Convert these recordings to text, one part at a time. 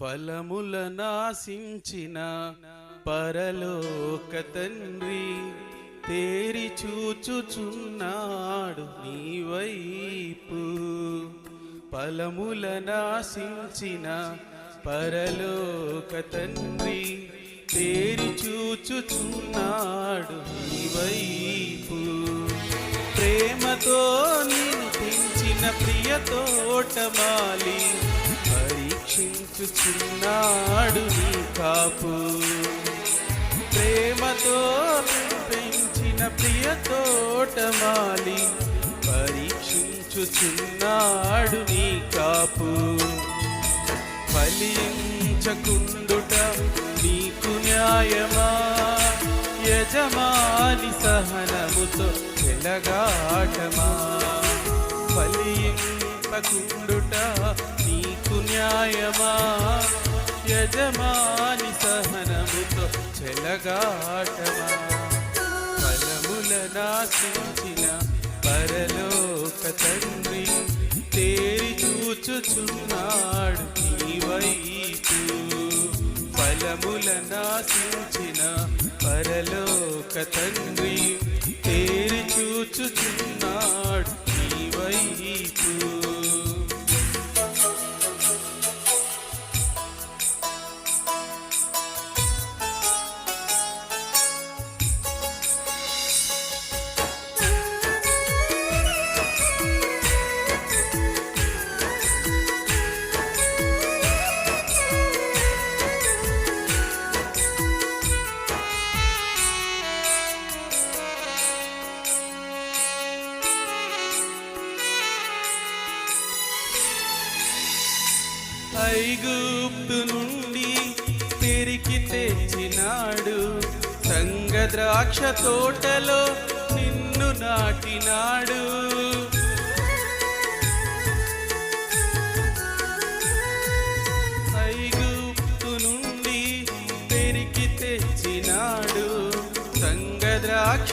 ఫలముల నాశించిన పరలోక తండ్రి తేరి చూచుచున్నాడు నీ వైపు. ఫలముల నాశించిన పరలోక తండ్రి తేరి చూచుచున్నాడు నీ వైపు. ప్రేమతో నేను పెంచిన ప్రియ తోటమాలి రక్షించుచున్నాడు నీ కాపు. ప్రేమతో పెంచిన ప్రియ తోటమాలి పరీక్షించుచున్నాడు నీ కాపు. ఫలించకుందుట నీకు న్యాయమా? యజమాని సహనముతో వెలగాటమా? ఫలింపకుండుట న్యాయమా? యజమాని సహనముతో చెలగాటమా? ఫలముల నాశించిన పరలోక తండ్రి తేరి చూచుచున్నాడు ఈ వైపు. ఫలముల నాశించిన పరలోక తండ్రి ఐగుప్తు నుండి తిరిగి తెచ్చినాడు. సంగద్రాక్ష తోటలో నిన్ను నాటినాడు. ఐగుప్తు నుండి తిరిగి తెచ్చినాడు. సంగద్రాక్ష ద్రాక్ష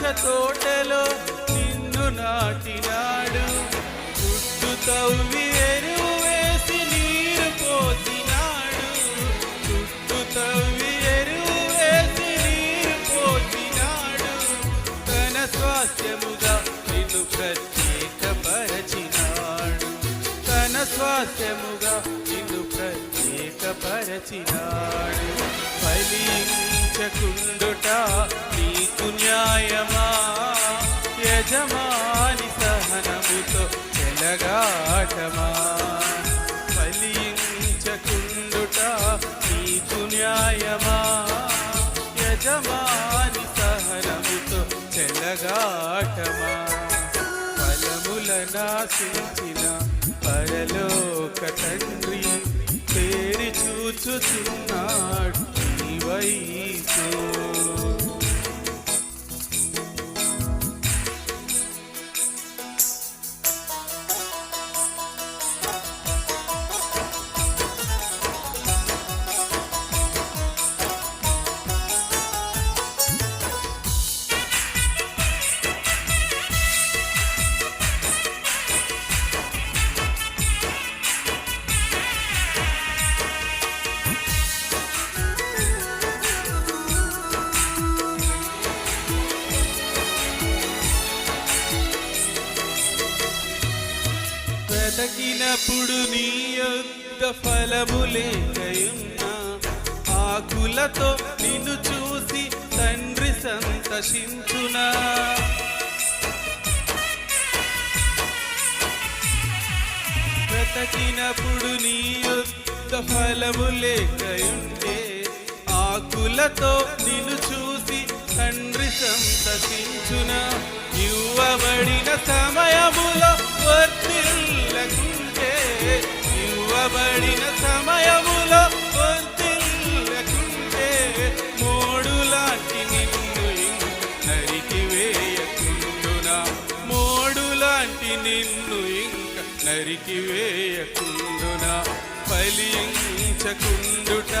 స్వాస్థ్యముగా నిన్ను ప్రత్యేకపరచినాడు. తన స్వాస్థ్యముగా నిన్ను ప్రత్యేకపరచినాడు. ఫలించకుండుట నీకు న్యాయమా? యజమాని సహనముతో చెలగాటమా? నాశించిన పరలోక తండ్రి పేరు చూచుచున్నాడు నీ వైపు వెతకినప్పుడు నీ యొద్ద ఫలము లేకయున్నా ఆకులతో నిన్ను చూసి తండ్రి సంతసించునా. బ్రతకినప్పుడు నీ యొద్ద ఫలము లేకయుంటే ఆకులతో నిన్ను చూసి తండ్రి సంతసించున. ఇవ్వబడిన సమయము నిన్ను ఇంక నరికివేయకుండునా ఫలించకుండుట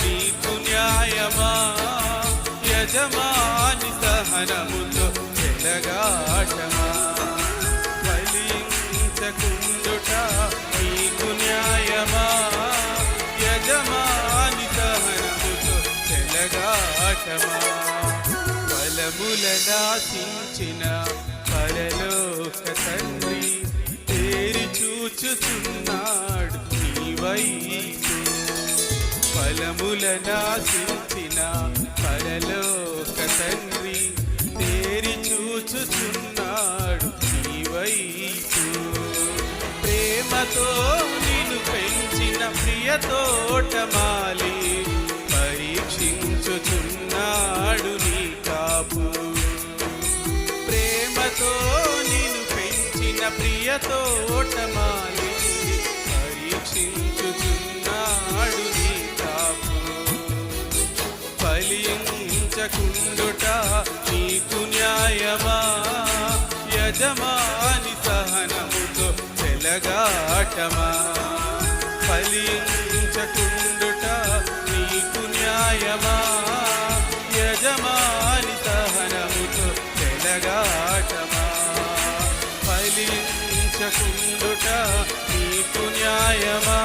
నీకు న్యాయమా? యజమాని సహనముతో ఎలగాటమా ఫలించకుండుట నీకు న్యాయమా? యజమాని సహనముతో ఎలగాటమా బలముల పరలోక తండ్రి తేరి చూచుచున్నాడు నీ వైపు ఫలములనాశించిన పరలోక తండ్రి తేరి చూచుచున్నాడు నీ వైపు ప్రేమతో నిన్ను పెంచిన ప్రియ తోటమాలి ప్రియతో ఓటమాలి పరీక్షించుచున్నాడు నీ కాపు. ఫలించకుండుట నీకు న్యాయమా? యజమాని సహనముతో తెలగాటమా? ఫలించ రక్షకుండుట నీకు న్యాయమా?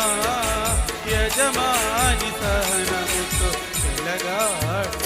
యజమాని సహనముతో తెలగాట